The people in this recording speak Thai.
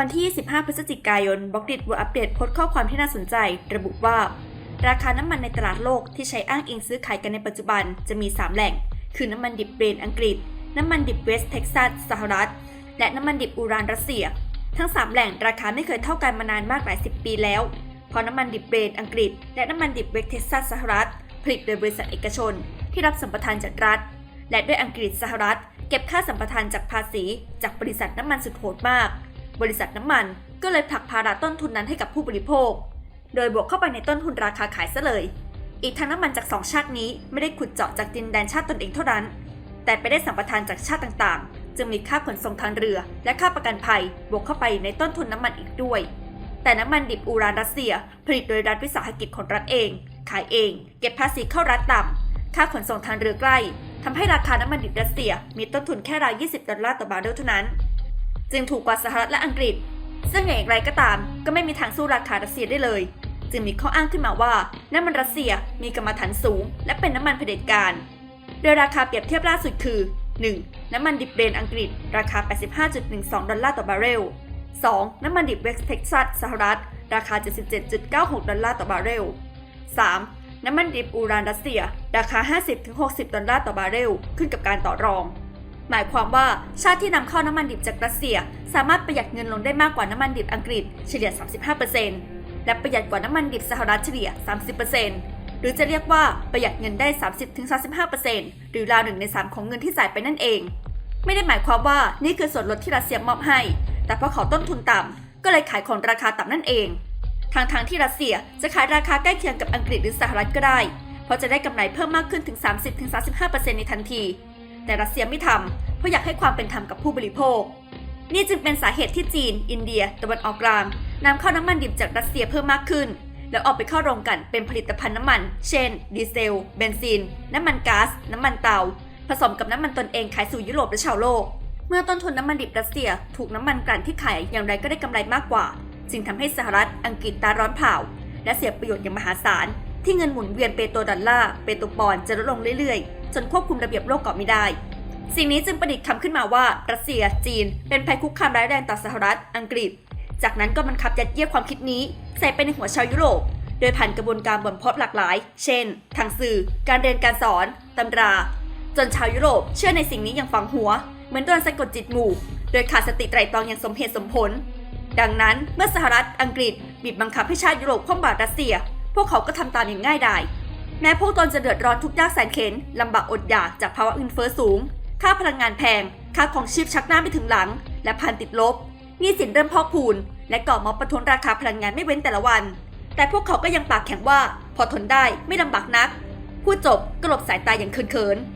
วันที่25พฤศจิกายนบล็อกดิดวอัปเดตโพสต์ข้อความที่น่าสนใจ ระบุว่า ราคาน้ำมันในตลาดโลกที่ใช้อ้างอิงซื้อขายกันในปัจจุบันจะมี 3 แหล่ง คือน้ำมันดิบเบรนอังกฤษ น้ำมันดิบเวสต์เท็กซัสสหรัฐ และน้ำมันดิบอูรานรัสเซีย ทั้ง 3 แหล่งราคาไม่เคยเท่ากันมานานมากหลายสิบปีแล้ว เพราะน้ำมันดิบเบรนอังกฤษ และน้ำมันดิบเวสต์เท็กซัสสหรัฐผลิตโดยบริษัทเอกชน ที่รับสัมปทานจากรัฐ และด้วยอังกฤษสหรัฐ เก็บค่าสัมปทานจากภาษี จากบริษัทน้ำมันสุดโหดมาก บริษัทน้ำมันก็เลยผลักภาระต้นทุนนั้นให้กับผู้บริโภค โดยบวกเข้าไปในต้นทุนราคาขายซะเลย อีกทั้งน้ำมันจากสองชาตินี้ไม่ได้ขุดเจาะจากดินแดนชาติตนเองเท่านั้น แต่ไปได้สัมปทานจากชาติต่างๆ จึงมีค่าขนส่งทางเรือ และค่าประกันภัย บวกเข้าไปในต้นทุนน้ำมันอีกด้วย แต่น้ำมันดิบอูรานรัสเซีย ผลิตโดยรัฐวิสาหกิจของรัฐเอง ขายเอง เก็บภาษีเข้ารัฐต่ำค่าขนส่งทางเรือใกล้ทำให้ราคาน้ำมันดิบรัสเซีย มีต้นทุนแค่ราว 20 ดอลลาร์ต่อบาร์เรลเท่านั้น จึงถูกกว่าสหรัฐและอังกฤษ ซึ่งอย่างไรก็ตามก็ไม่มีทางสู้ราคารัสเซียได้เลย จึงมีข้ออ้างขึ้นมาว่าน้ำมันรัสเซียมีกรรมฐานสูง และเป็นน้ำมันเผด็จการ โดยราคาเปรียบเทียบล่าสุดคือ 1. น้ำมันดิบเบรนอังกฤษ ราคา 85.12 ดอลลาร์ต่อบาร์เรล 2. น้ำมันดิบเวสต์เท็กซัสสหรัฐ ราคา 77.96 ดอลลาร์ต่อบาร์เรล 3. น้ำมันดิบอูรานรัสเซีย ราคา 50-60 ดอลลาร์ต่อบาร์เรล ขึ้นกับการต่อรอง หมายความว่าชาติที่นำเข้าน้ำมันดิบจากรัสเซีย สามารถประหยัดเงินลงได้มากกว่าน้ำมันดิบอังกฤษเฉลี่ย 35%และประหยัดกว่าน้ำมันดิบสหรัฐเฉลี่ย 30%หรือจะเรียกว่าประหยัดเงินได้ 30-35%หรือราวหนึ่งใน3ของเงินที่จ่ายไปนั่นเอง ไม่ได้หมายความว่านี่คือส่วนลดที่รัสเซียมอบให้ แต่เพราะเขาต้นทุนต่ำก็เลยขายของราคาต่ำนั่นเองทางทางๆที่รัสเซียจะขายราคาใกล้เคียงกับอังกฤษหรือสหรัฐก็ได้ เพราะจะได้กำไรเพิ่มมากขึ้นถึง 30-35%ในทันที แต่รัสเซียไม่ทำเพราะอยากให้ความเป็นธรรมกับผู้บริโภค นี่จึงเป็นสาเหตุที่จีน อินเดีย ตะวันออกกลางนำเข้าน้ำมันดิบจากรัสเซียเพิ่มมากขึ้น แล้วออกไปเข้าโรงกลันเป็นผลิตภัณฑ์น้ำมัน เช่น ดีเซล เบนซิน น้ำมันก๊าซ น้ำมันเตา ผสมกับน้ำมันตนเองขายสู่ยุโรปและชาวโลก เมื่อต้นทุนน้ำมันดิบรัสเซีย ถูกน้ำมันกลั่นที่ขายอย่างไรก็ได้กำไรมากกว่า จึงทำให้สหรัฐ อังกฤษตาร้อนเผาและเสียประโยชน์อย่างมหาศาลที่เงินหมุนเวียนเปโตรดอลลาร์เปโตรปอนด์จะลดลงเรื่อยๆ จนควบคุมระเบียบโลกเกาะไม่ได้ สิ่งนี้จึงประดิษฐ์คำขึ้นมาว่ารัสเซีย จีน เป็นภัยคุกคามร้ายแรงต่อสหรัฐ อังกฤษ จากนั้นก็บังคับยัดเยียดความคิดนี้ ใส่ไปในหัวชาวยุโรป โดยผ่านกระบวนการบ่มเพาะหลากหลาย เช่น ทางสื่อ การเรียนการสอน ตำรา จนชาวยุโรปเชื่อในสิ่งนี้อย่างฝังหัว เหมือนโดนสะกดจิตหมู่ โดยขาดสติไตร่ตรองอย่างสมเหตุสมผล ดังนั้นเมื่อสหรัฐ อังกฤษบีบบังคับให้ชาติยุโรปคว่ำบาตรรัสเซีย พวกเขาก็ทำตามอย่างง่ายดาย แม้พวกตนจะเดือดร้อนทุกยากแสนเข็นลำบากอดอยากจากภาวะเงินเฟ้อสูง ค่าพลังงานแพง ค่าของชีพชักหน้าไม่ถึงหลัง และพันติดลบหนี้สินเริ่มพอกพูน และก่อม็อบประท้วงราคาพลังงานไม่เว้นแต่ละวัน แต่พวกเขาก็ยังปากแข็งว่า พอทนได้ไม่ลำบากนัก พูดจบก็หลบสายตาอย่างเขินๆ